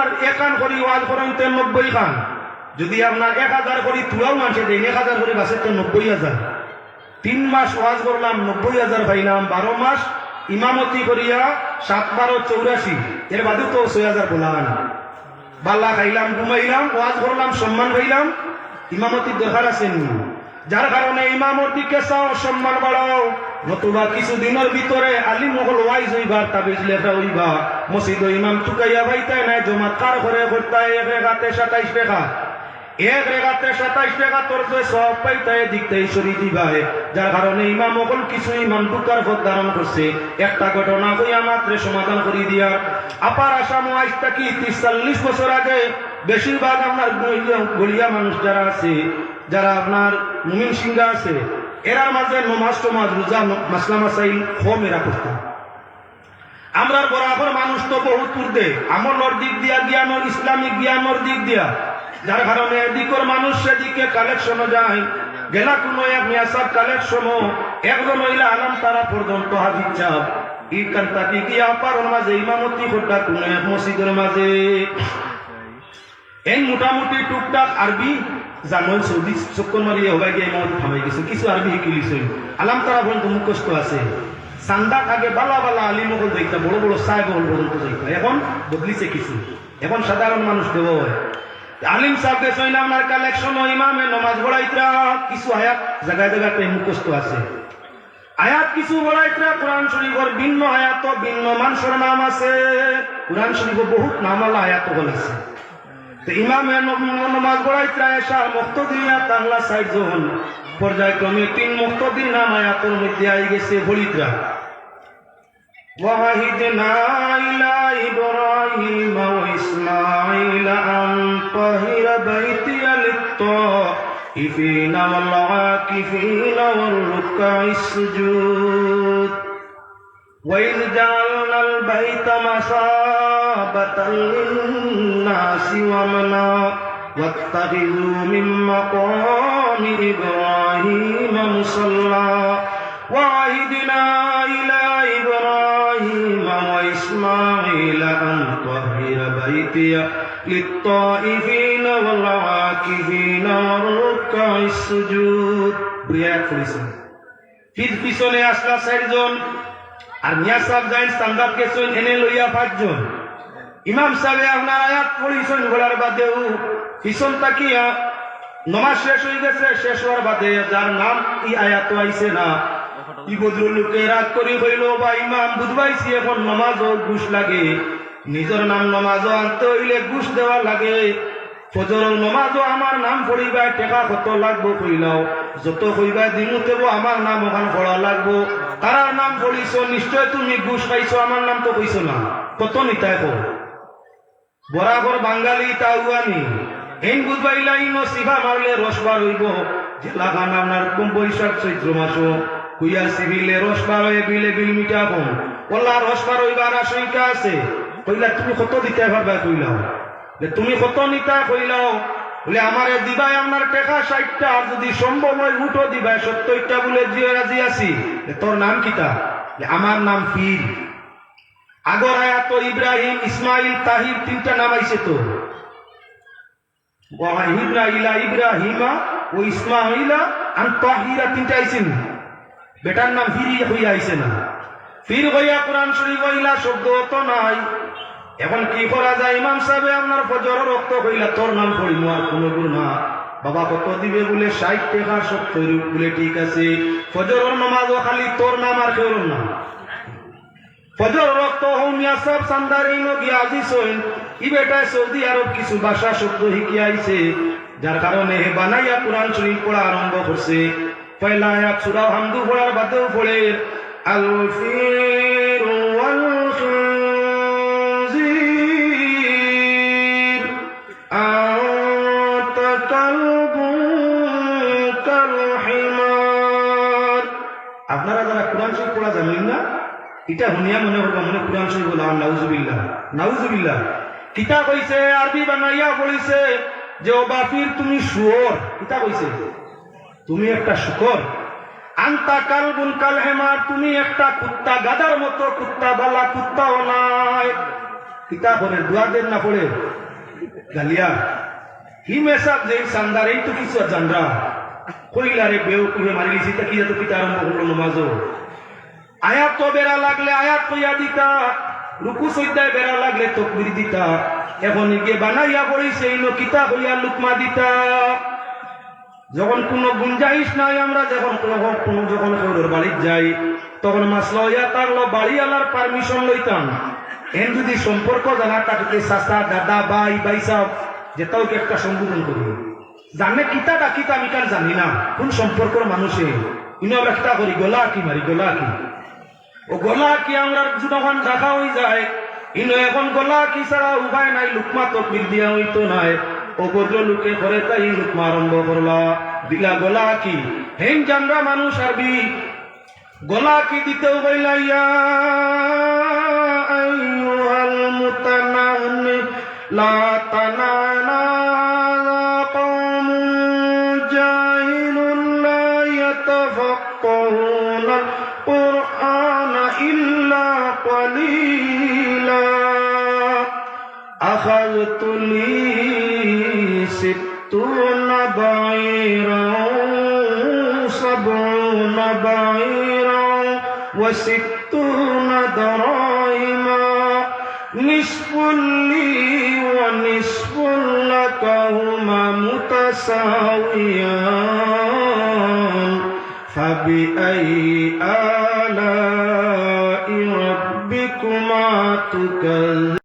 আপনার একান করি ওয়াজ করেন তে খান যদি আপনার এক হাজার করি তুলাও মানুষে দেন, এক হাজার করি বাসে তো নব্বই হাজার। তিন মাস ওয়াজ করলাম, নব্বই হাজার পাইলাম। বারো মাস ইমামতি করিয়া সাত বারো চৌরাশি। এর বাদে তো ছয় হাজার বলান বাল্লা খাইলাম, ঘুমাইলাম, ওয়াজ করলাম, সম্মান পাইলাম। ইমামতির দরকার আছে যার কারণে ইমামর দিকে চাও, সম্মান বাড়াও। নতুবা কিছুদিনের ভিতরে আলি মহল ওয়াইজ হইবা তাবিজ লেখা হইবা। মসজিদ ইমাম চুকাইয়া ভাইতাই নাই জমা কার ঘরে করতাই এক রেখাতে সাতাইশ টাকা এক রেখাতে সাতাইশ টাকা তোর যে সব পাইতাই দিকটাই সরি দিবাই যার কারণে ইমাম অকল কিছু ইমাম টুকার পথ ধারণ করছে। একটা ঘটনা হইয়া মাত্রে সমাধান করি দিয়া। আপার আসাম আজ থাকি ত্রিশ চল্লিশ বছর আগে। বেশিরভাগ আপনার গলিয়া মানুষ যারা আছে, যারা আপনার মুমিন সিংহা আছে। এরার মাঝে নমাজ টমাজ রোজা মাসলা মাসাইল, হোম এরা করতাম আমরার বরাবর মানুষ তো বহুত উর্ধে আমলর দিক দিয়া জ্ঞানর, ইসলামিক জ্ঞানর দিক দিয়া। যার কারণে এদিকর মানুষ সেদিকে কালেকশনও যায়। গেলা কোনো এক মিয়াসাব কালেকশন একজন হইলা আলাম তারা পর্যন্ত হাজির চাপ। ই কান্তাকি গিয়া পারর মাঝে, ইমামতি করতা কোনো এক মসজিদের মাঝে। এই মোটামুটি টুকটাক আরবি জানুয়ারি সৌদি মারিয়ে হবাই গিয়ে থামাই গেছে। কিছু আরবি শিকিলিছে আলাম তারা পর্যন্ত মুখস্থ আছে। সান্দাক আগে বালা বালা, আলী মহল দেখতা বড় বড় সাহেব পর্যন্ত দেখতা এখন বদলিছে কিছু। এখন সাধারণ মানুষ দেব আলিম সাহেব সৈন আপনার কালেকশন ও ইমামে নমাজ পড়াইতরা কিছু আয়াত জায়গায় জায়গায় মুখস্থ আছে। আয়াত কিছু বলাইতরা কোরআন শরীফর ভিন্ন আয়াত, ভিন্ন মানুষের নাম আছে। কোরআন শরীফ বহুত নামালা আয়াত বলেছে ইমামে ন- নমাজ পড়াইতরা এসা মুক্তদিয়া তাহলা সাইজন পর্যায়ক্রমে তিন মুক্তদিন নাম আয়াতের মধ্যে আই গেছে বলিতরা وعهدنا إلى إبراهيم وإسماعيل أن طهر بيتي للطائفين والعاكفين والركع السجود وإذ جعلنا البيت مثابة للناس ومنا واتخذوا من مقام إبراهيم مصلى وعهدنا إلى إبراهيم وإسماعيل أن طهر بيتي للطائفين والعاكفين والركع السجود بيات فلسطين ফির পিছনে আসলা চারজন আর মিয়া সাহেব যাইন স্থানদাত গেছেন এনে লইয়া পাঁচজন ইমাম সাহেব আপনার আয়াত পড়িছেন ঘোড়ার বাদেও পিছন তাকিয়া নমাজ শেষ হয়ে গেছে শেষ হওয়ার বাদে যার নাম ই আয়াত আইছে না। ই বদরুল লোকে রাগ করি হইল বা ইমাম বুধবাইছি এখন নমাজও ঘুষ লাগে। নিজের নাম নমাজও আনতে হইলে ঘুষ দেওয়া লাগে। ফজর নমাজও আমার নাম পড়িবা টেকা কত লাগবো কইলাও। যত কইবা দিনু তেব আমার নাম ওখান পড়া লাগবো। তারার নাম পড়িছ নিশ্চয় তুমি ঘুষ পাইছো আমার নাম তো কইছো না। কত নিতাই কো বরাবর বাঙালি তাউয়ানি হেন বুধবাইলা ইনো সিভা মারলে রসবার হইব। জেলা খান আপনার কম বৈশাখ চৈত্র মাস কুইয়া সিভিলে রসবার হয়ে বিলে বিল মিটা কম ওলা রসবার হইবার আশঙ্কা আছে। কইলা, তুমি কত দিতে পারবা কইলাও? তুমি কত নিতা কইলাও? বলে, আমারে দিবাই আপনার টেকা ষাটটা। আর যদি সম্ভব হয় উঠো দিবাই। সত্তরটা বলে জিয়ে রাজি আছি। তোর নাম কিতা? আমার নাম পীর। আগর আয়াত ইব্রাহিম, ইসমাইল, তাহির তিনটা নাম তো ইলা ইব্রাহিমা ও ইসমাইলা আর তাহিরা তিনটা বেটার নাম হইয়া না। ফির হইয়া কোরআন শরীফ হইলা, শব্দ তো নাই। এখন কি করা যায়? ইমাম সাহেব আপনার ফজর রক্ত হইলা তোর নাম কোনো গুণ বাবা কত দিবে বলে? ষাট টাকা সত্তর বলে ঠিক আছে। ফজরের নামাজও খালি তোর নাম আর কেউ নাম। ফজর রক্ত হৌমিয়া সব সান্দারি নগি আজি সইন ই বেটায় সৌদি আরব কিছু ভাষা শব্দ শিখি আইছে, যার কারণে বানাইয়া কোরআন শরীফ পড়া আরম্ভ করছে। পয়লা আয়াত সূরা হামদু পড়ার বাদেও পড়ে। আল ফির ওয়াল খিনজির আনতা কালবুন কাল হিমার আপনারা যারা কোরআন শরীফ পড়া জানেন না এটা শুনিয়া মনে করবা মনে কোরআন শরীফ বলা নাউজুবিল্লাহ। নাউজুবিল্লাহ। কিতা কইছে আরবি বানাইয়া বলিছে যে ও বাফির তুমি শুয়োর কিতা কইছে তুমি একটা শুকর। আন্তা কালবুন কাল হেমার তুমি একটা কুত্তা গাদার মতো, কুত্তা বালা কুত্তাও নাই। কিতা করে দুয়াদের না পড়ে। গালিয়া। হি মেসাব যে সান্দার, এই তো কিছু জানরা। কইলারে বেউ কুহে মারি লিছি, তা কি যাতে পিতা আরম্ভ করল নমাজও? আয়াত বেড়া লাগলে আয়াত কইয়া দিতা, রুকু সৈদ্যায় বেড়া লাগলে তকবির দিতা। এখন গিয়ে বানাইয়া পড়িছে এই কিতা হইয়া লুকমা দিতা। যখন কোনো গুঞ্জাইশ নাই আমরা, যখন কোনো যখন কেউর বাড়ির যাই, তখন মাসলা হইয়া বাড়ি আলার পারমিশন লইতাম। এন যদি সম্পর্ক জানা তাকে চাচা, দাদা, ভাই ভাই সাহ যেটাও একটা সম্বোধন করি। জানে কিতা আমি কার জানি না। কোন সম্পর্কর মানুষে? ইনো কিতা করি? গোলা কি মারি গোলা কি? ও গলা কি আমরা যখন দেখা হয়ে যায়? ইনো এখন গলা কি ছাড়া উপায় নাই, লুকমা তকবির দিয়া হইতো নাই। ও ভদ্র লোকে করে তাই লুকমা আরম্ভ করলা। দিলা, গলা কি? হেন জানরা মানুষ আরবি। গলা কি দিতেও বইলাইয়া লা بلغت لي ستون بعيرا سبعون بعيرا وستون دراهما نصف لي ونصف لك هما متساويان فبأي آلاء ربكما تكذبان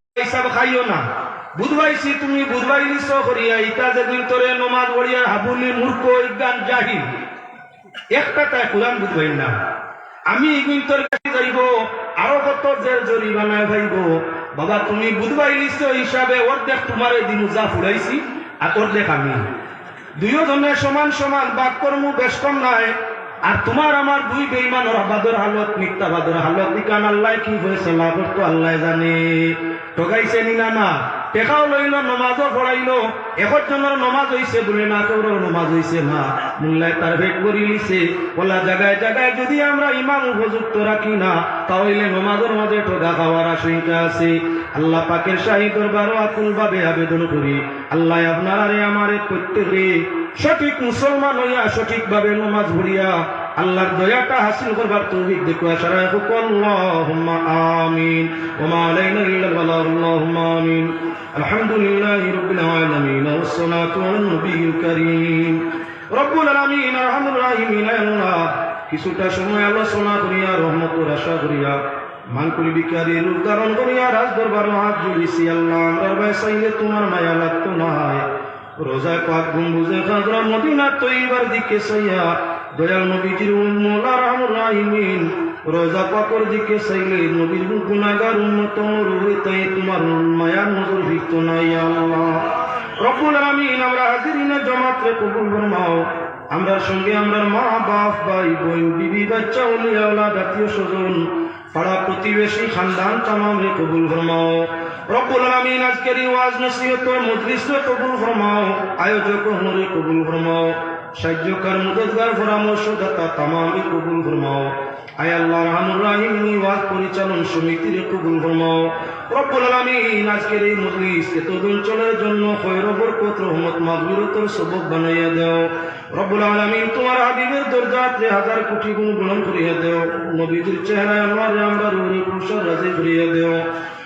বুধবাইছি, তুমি বুধবাই নিছ করিয়া ইটা যেদিন তোরে নমাজ পড়িয়া হাবুলি মূর্খ ইজ্ঞান জাহিল। একটা তাই কোরআন বুধবাই না আমি ইগুন তোর কাছে যাইব, আরও কত যে জরিমানায় ভাইব। বাবা, তুমি বুধবাই নিছ হিসাবে অর্ধেক তোমারে দিন যা ফুরাইছি আর অর্ধেক আমি। দুইও জনের সমান সমান বাক কর্ম বেশ কম নাই আর তোমার আমার দুই বেইমানের বাদর হালত মিথ্যাবাদর হালত, ইকান আল্লাহ কি হয়েছে লাভ তো আল্লাহ জানে। ঠগাইছে নিনা না টেকাও লইল নমাজও পড়াইলো এখন জনের নমাজ হইছে বলে না কেউ নমাজ হইছে না মোল্লায় তার ভেট করি লিছে বলা জায়গায় জায়গায় যদি আমরা ইমাম উপযুক্ত রাখি না, তাহলে নমাজের মাঝে ঠগা খাওয়ার আশঙ্কা আছে। আল্লাহ পাকের শাহী দরবারও আকুল ভাবে আবেদন করি। আল্লাহ আপনার আমারে প্রত্যেকে সঠিক মুসলমান হইয়া সঠিকভাবে নমাজ ভরিয়া আল্লাহর দয়াটা হাসিল করবার তৌফিক দেখো আশারায় আল্লাহুম্মা আমিন। ওয়া মা আলাইনা ইল্লা আল-বালাগ আল্লাহুম্মা আমিন। আলহামদুলিল্লাহি রাব্বিল আলামিন ওয়াস সালাতু আলা নবিয়্যিল কারীম। রব্বুল আলামিন, আরহামুর রাহিমিন আল্লাহ। কিছুটা সময় আলোচনা করিয়া, রহমতের আশা করিয়া, মানকুল বিকারী, রূপ ধারণ করিয়া রাজ দরবার হাত জুড়িছি আল্লাহ। আমরা চাইলে তোমার মায়া লাগতো না রোজা পাক, গম্বুজে খাজরা, মদিনা তৈবার দিকে সাইয়া দয়াল নবীজির উম্মুল আরহামুর রাহিমিন, রোজা পাকর দিকে চাইলে নবীর গুনাগার উন্নত রুহিতাই তোমার মায়ার নজর ভিক্ত নাই আল্লাহ। রব্বুল আলামিন, আমরা হাজিরিনে জমাতে কবুল ফরমাও। আমরার সঙ্গে আমরার মা, বাপ, ভাই, বোন, বিবি, বাচ্চা উলিয়া ওলা জাতীয় স্বজন, পাড়া প্রতিবেশী, খানদান তামাম রে কবুল ফরমাও। রব্বুল আমিন আজকের ওয়াজ নসিহত মজলিস কবুল ফরমাও। আয়োজক হরে কবুল ফরমাও। সাহায্যকার মদতগার পরামর্শদাতা তামাম কবুল ফরমাও। আয় আল্লাহ রহমুর রাহিম ওয়াজ পরিচালন সমিতির কবুল ফরমাও। রব্বুল আলামিন, আজকের এই মজলিস এত অঞ্চলের জন্য খৈর বরকত, রহমত, মাগফিরাতের সবব বানাইয়া দাও। রব্বুল আলামিন, তোমার হাবিবের দরজাতে হাজার কোটি গুণ গ্রহণ করিয়া দেও। নবীজির চেহারায় আমার আমরা রুহি পুরুষের রাজি করিয়া দেও।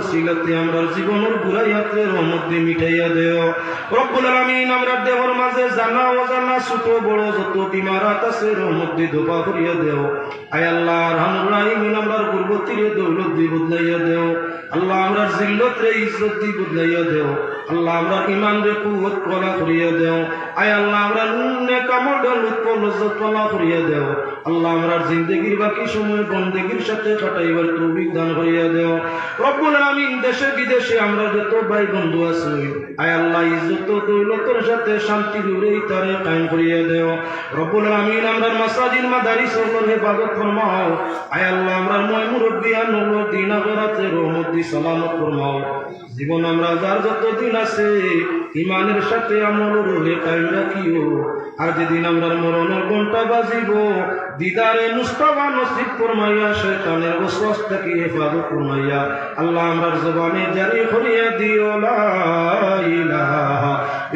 ওসিলাতে আমরা জীবনের বুড়াইয়াতে ইয়াতের দিয়ে মিটাইয়া দেও। রব্বুল আলামিন, আমরা দেহর মাঝে জানা অজানা ছোট, বড় যত বিমারাত আছে দিয়ে দোপা করিয়া দেও। আয় আল্লাহ রহমুর আমরা আমরার গুরবতিরে দৌলত দি বদলাইয়া দেও। আল্লাহ আমরার জিল্লত রে ইজ্জত দি বদলাইয়া দেও। আল্লাহ আমরা ইমান রে কলা করিয়া দেও। আয় আল্লাহ, আমরা নুনে কলা করিয়া দেও। আল্লাহ জিন্দগির বাকি সময় বন্দেগির সাথে কাটাইবার তৌফিক দান করিয়া দেও। রব্বুল আমিন দেশে বিদেশে আমরা যত ভাই বন্ধু আছি, আয় আল্লাহ ইজ্জত দৌলতের সাথে শান্তি দূরে তারে কায়েম করিয়া দেও। রব্বুল আমিন আমরার মাসাজিদ, মাদারিস ওগুলোর হেফাজত ফরমাও। আয় আল্লাহ আমরার ময় মুরব্বিয়ান আগরাতে সালামত ফরমাও। জীবন আমরা যার যত দিন আছে, ইমানের সাথে আমল রুহে কায়েম রাখিও। আর যেদিন আমরা মরণের ঘণ্টা বাজিব, দিদারে মুস্তাফা নসিব ফরমাইয়া শয়তানের ওসওয়াস থেকে হেফাজত ফরমাইয়া আল্লাহ আমরার জবানে জারি করিয়া দিও, লা ইলাহা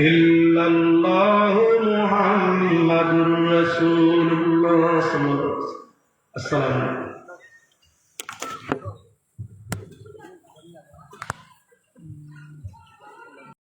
ইল্লাল্লাহু মুহাম্মাদুর রাসূলুল্লাহ সাল্লাল্লাহু আলাইহি ওয়াসাল্লাম আসসালামু